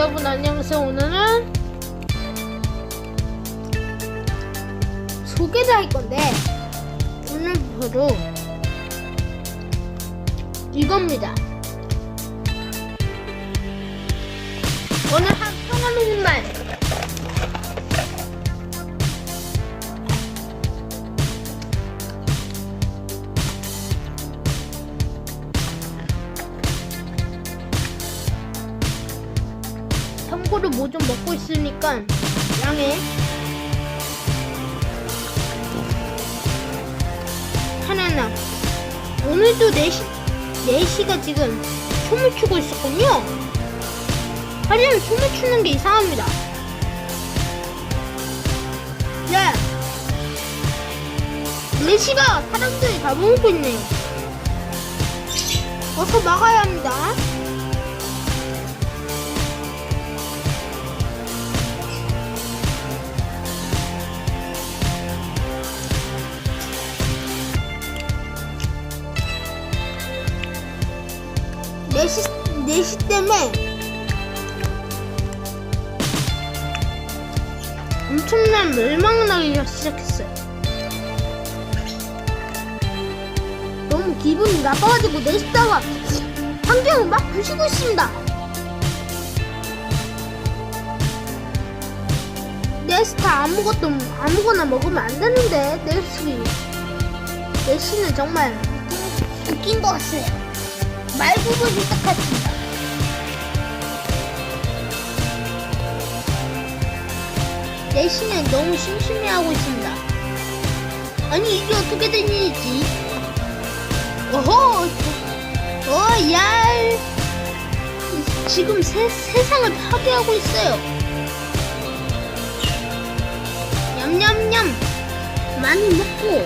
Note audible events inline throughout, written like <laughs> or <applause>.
여러분 안녕하세요. 오늘은 소개를 할 건데 오늘 바로 이겁니다. 오늘 한 평화로운 좀 먹고 있으니까 양해. 하나나. 오늘도 4시, 4시가 지금 춤을 추고 있었군요. 하지만 춤을 추는 게 이상합니다. 네 4시가 사람들이 다 먹고 있네요 어서 막아야 합니다 때문에 엄청난 하기 시작했어요. 너무 기분이 나빠가지고 내시다가 환경을 막 부시고 있습니다. 네스타 아무것도 아무거나 먹으면 안 되는데 네시 네시는 정말 웃긴 것 같아요. 말구분이 똑같습니다. 내신은 너무 심심해하고 있습니다. 아니 이게 어떻게 된 일이지? 오호, 어, 얄. 지금 세, 세상을 파괴하고 있어요. 냠냠냠. 많이 먹고.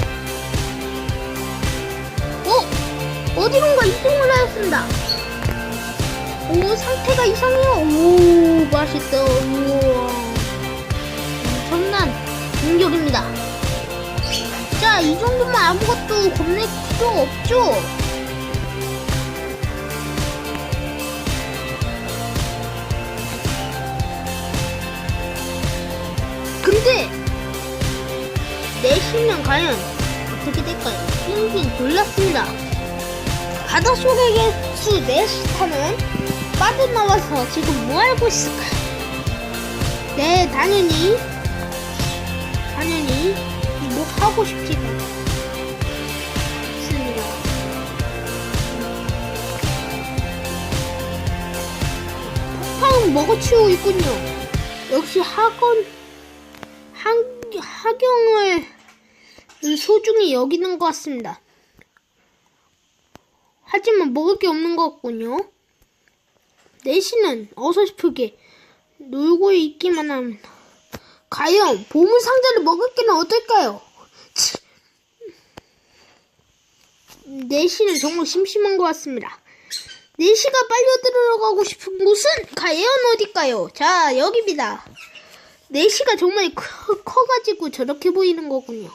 어? 어디론가 이동을 하였습니다. 오, 상태가 이상해요. 오, 맛있다. 우와. 공격입니다. 자, 이 정도면 아무것도 겁낼 필요 없죠? 근데, 내쉬면 과연 어떻게 될까요? 빙빙 돌렸습니다. 바닷속의 개수 네스타는 빠져나와서 지금 뭐 하고 있을까요? 네, 당연히, 당연히, 뭐 하고 싶지가 않습니다. 폭파은 먹어치우고 있군요. 역시 학원, 학, 학경을 소중히 여기는 것 같습니다. 하지만 먹을 게 없는 것 같군요. 내신은 어서 싶게 놀고 있기만 합니다. 과연 보물 상자를 먹을 게는 어떨까요? 치. 내시는 정말 심심한 것 같습니다. 내시가 빨려 들어가고 싶은 곳은 과연 어딜까요? 자, 여기입니다. 내시가 정말 커, 커가지고 저렇게 보이는 거군요.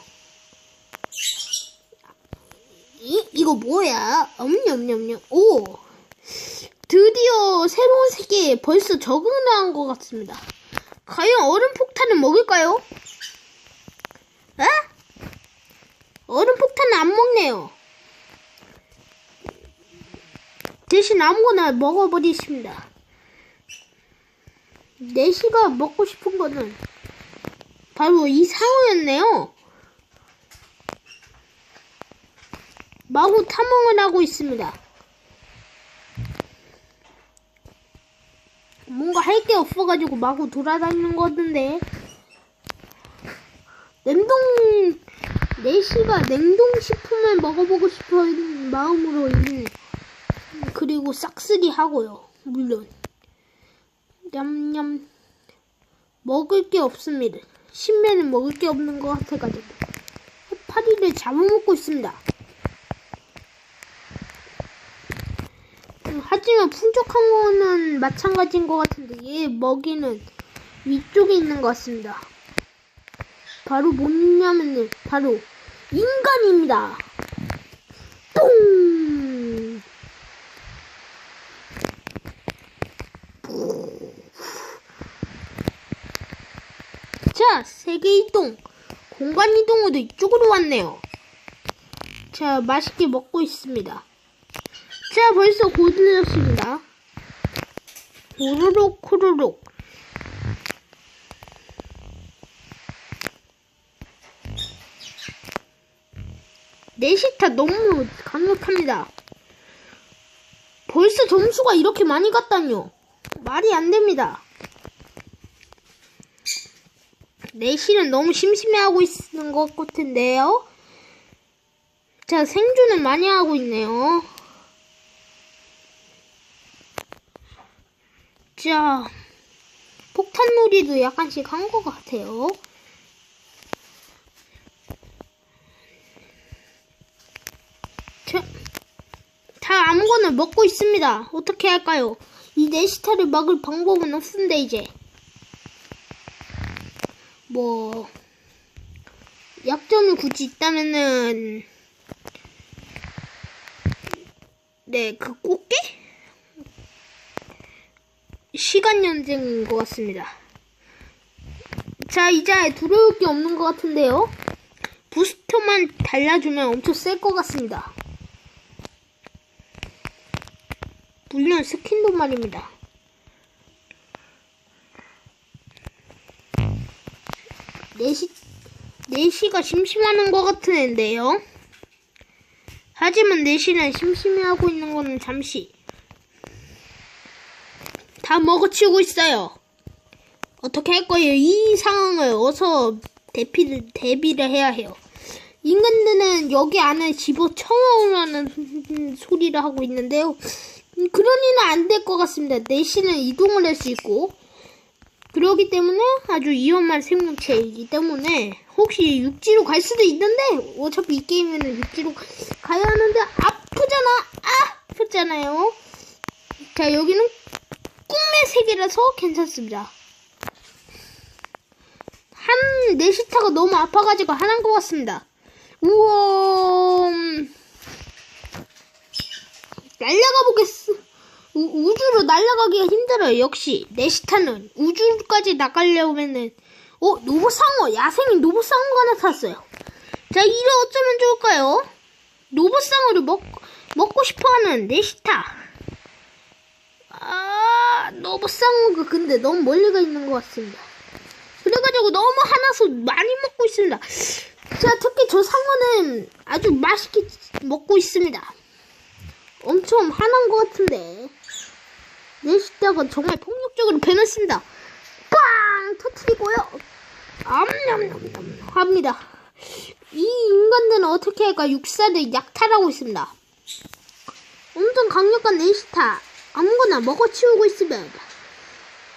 이, 이거 뭐야? 엄냠냠냠. 오! 드디어 새로운 세계에 벌써 적응을 한 것 같습니다. 과연 얼음 폭탄을 먹을까요? 에? 얼음 폭탄은 안 먹네요. 대신 아무거나 먹어버리십니다. 내시가 먹고 싶은 거는 바로 이 상어였네요. 마구 탐험을 하고 있습니다. 뭔가 할 게 없어가지고 마구 돌아다니는 거던데. 냉동, 내시가 냉동 식품을 먹어보고 싶은 마음으로 있는, 그리고 싹쓸이 하고요. 물론. 냠냠. 먹을 게 없습니다. 신매는 먹을 게 없는 것 같아가지고. 해파리를 잡아먹고 있습니다. 하지만 풍족한 거는 마찬가지인 것 같은데 얘 먹이는 위쪽에 있는 것 같습니다. 바로 뭐냐면은 바로 인간입니다. 뿡! 자, 세계 이동. 공간 이동으로 이쪽으로 왔네요. 자, 맛있게 먹고 있습니다. 자, 벌써 고들렸습니다. 오르륵 코르륵. 네시타 너무 강력합니다. 벌써 점수가 이렇게 많이 갔다뇨. 말이 안 됩니다. 내실은 너무 심심해하고 있는 것 같은데요. 자, 생존은 많이 하고 있네요. 자, 폭탄놀이도 약간씩 한 것 같아요. 자, 다 아무거나 먹고 있습니다. 어떻게 할까요? 이 네시타를 막을 방법은 없는데 이제. 뭐 약점이 굳이 있다면은 네 그 꽃게 시간 연쟁인 것 같습니다. 자 이제 두려울 게 없는 것 같은데요. 부스터만 달라주면 엄청 셀 것 같습니다. 물론 스킨도 말입니다. 네시, 네시가 심심하는 것 같은데요. 하지만 네시는 심심해하고 있는 거는 잠시. 다 먹어치우고 있어요. 어떻게 할 거예요? 이 상황을 어서 대피를, 대비를 해야 해요. 인간들은 여기 안에 집어쳐넣으라는 <laughs> 소리를 하고 있는데요. 음, 그러니는 안 될 것 같습니다. 내시는 이동을 할 수 있고, 그러기 때문에 아주 위험한 생명체이기 때문에 혹시 육지로 갈 수도 있는데 어차피 이 게임에는 육지로 가야 하는데 아프잖아 아프잖아요 자 여기는 꿈의 세계라서 괜찮습니다 한 네시타가 너무 아파가지고 화난 것 같습니다 우와 음. 날려가 보겠어 우, 우주로 날아가기가 힘들어요. 역시 네시타는 우주까지 나가려면은 어 노브상어 야생의 노브상어가 나타났어요. 자 이를 어쩌면 좋을까요? 노브상어를 먹 먹고 싶어하는 네시타. 아 노브상어가 근데 너무 멀리 가 있는 것 같습니다. 그래가지고 너무 화나서 많이 먹고 있습니다. 자 특히 저 상어는 아주 맛있게 먹고 있습니다. 엄청 화난 것 같은데. 내시다가 정말 폭력적으로 변했습니다. 빵! 터트리고요. 암냠냠냠 합니다. 이 인간들은 어떻게 할까? 육사를 약탈하고 있습니다. 엄청 강력한 네시타. 아무거나 먹어치우고 있으면.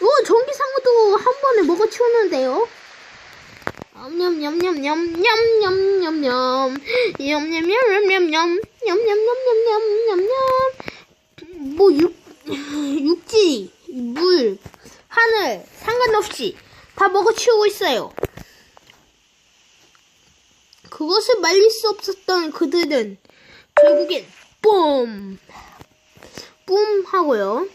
오, 전기상어도 한 번에 먹어치우는데요. 냠냠냠냠냠냠냠냠 냠냠냠냠냠냠 냠냠냠냠냠냠 뭐 육, 육지, 물, 하늘 상관없이 다 먹어치우고 있어요. 그것을 말릴 수 없었던 그들은 결국엔 뿜! 뿜 하고요.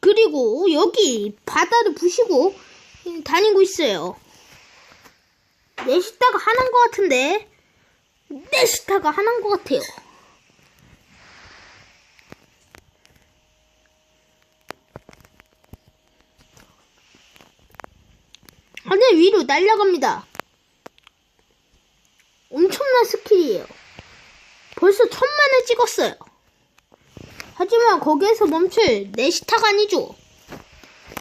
그리고 여기 바다를 부시고 다니고 있어요. 네시타가 하는 것 같은데 네시타가 하는 것 같아요. 하늘 위로 날아갑니다. 엄청난 스킬이에요. 벌써 천만을 찍었어요. 하지만 거기에서 멈출 네시타가 아니죠.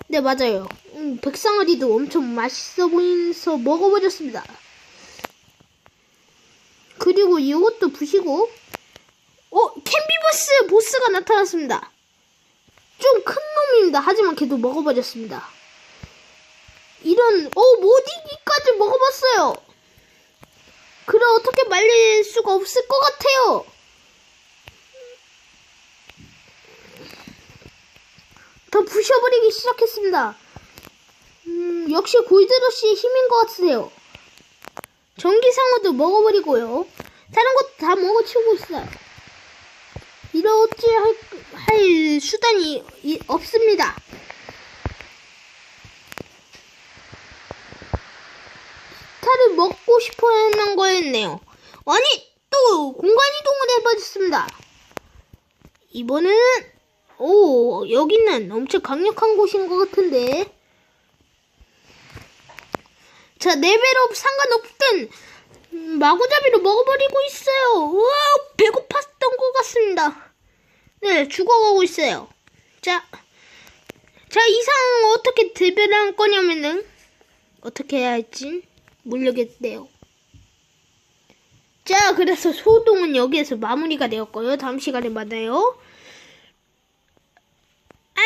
네 맞아요. 음, 백상어리도 엄청 맛있어 보이면서 먹어버렸습니다. 그리고 이것도 부시고 어 캔비버스 보스가 나타났습니다. 좀 큰 놈입니다. 하지만 걔도 먹어버렸습니다. 이런 어 모디기까지 먹어봤어요. 그래 어떻게 말릴 수가 없을 것 같아요. 더 부셔버리기 시작했습니다. 음, 역시 골드러시의 힘인 것 같으세요. 전기상어도 먹어버리고요. 다른 것도 다 먹어치우고 있어요. 이러 어찌 할, 할 수단이 이- 없습니다. 뭔가를 먹고 싶어 하는 거였네요. 아니, 또 공간 이동을 해버렸습니다. 이번에는, 오, 여기는 엄청 강력한 곳인 것 같은데. 자, 레벨업 상관없든, 음, 마구잡이로 먹어버리고 있어요. 우와, 배고팠던 것 같습니다. 네, 죽어가고 있어요. 자, 자, 이 상황 어떻게 대별할 거냐면은, 어떻게 해야 할지 모르겠대요. 자, 그래서 소동은 여기에서 마무리가 되었고요. 다음 시간에 만나요. 안